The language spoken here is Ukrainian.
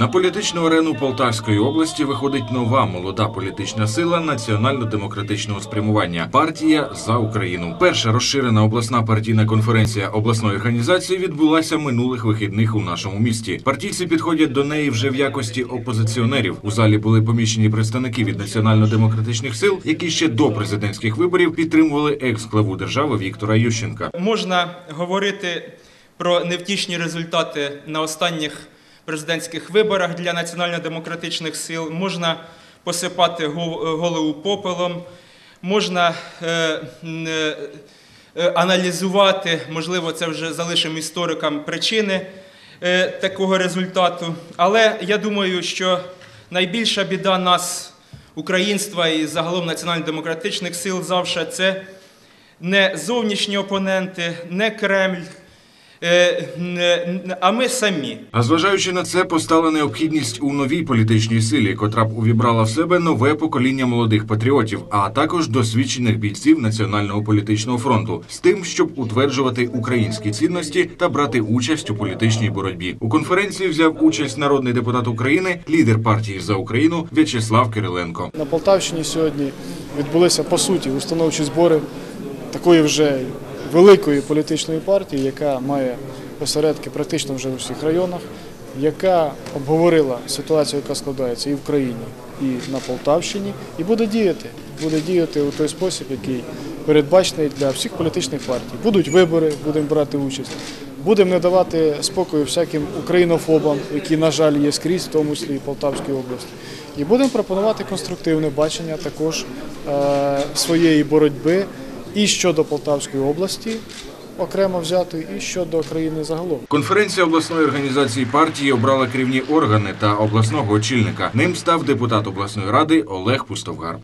На політичну арену Полтавської області виходить нова молода політична сила національно-демократичного спрямування партія за Україну. Перша розширена обласна партійна конференція обласної організації відбулася минулих вихідних у нашому місті. Партійці підходять до неї вже в якості опозиціонерів. У залі були поміщені представники від національно-демократичних сил, які ще до президентських виборів підтримували екс-главу держави Віктора Ющенка. Можна говорити про невтішні результати на останніх президентських виборах для національно-демократичних сил, можна посипати голову попелом, можна е, е, е, аналізувати, можливо, це вже залишимо історикам причини е, такого результату. Але я думаю, що найбільша біда нас, українства і загалом національно-демократичних сил завжди це не зовнішні опоненти, не Кремль, е, а ми самі. А зважаючи на це, постала необхідність у новій політичній силі, котра б увібрала в себе нове покоління молодих патріотів, а також досвідчених бійців Національного політичного фронту, з тим, щоб утверджувати українські цінності та брати участь у політичній боротьбі. У конференції взяв участь народний депутат України, лідер партії за Україну В'ячеслав Кириленко. На Полтавщині сьогодні відбулися по суті установчі збори такої вже великої політичної партії, яка має осередки практично вже у всіх районах, яка обговорила ситуацію, яка складається і в країні, і на Полтавщині, і буде діяти. Буде діяти у той спосіб, який передбачений для всіх політичних партій. Будуть вибори, будемо брати участь. Будемо не давати спокою всяким українофобам, які, на жаль, є скрізь, в тому числі і Полтавській області. І будемо пропонувати конструктивне бачення також е, своєї боротьби і щодо Полтавської області, окремо взятої, і щодо країни загалом. Конференція обласної організації партії обрала керівні органи та обласного очільника. Ним став депутат обласної ради Олег Пустовгар.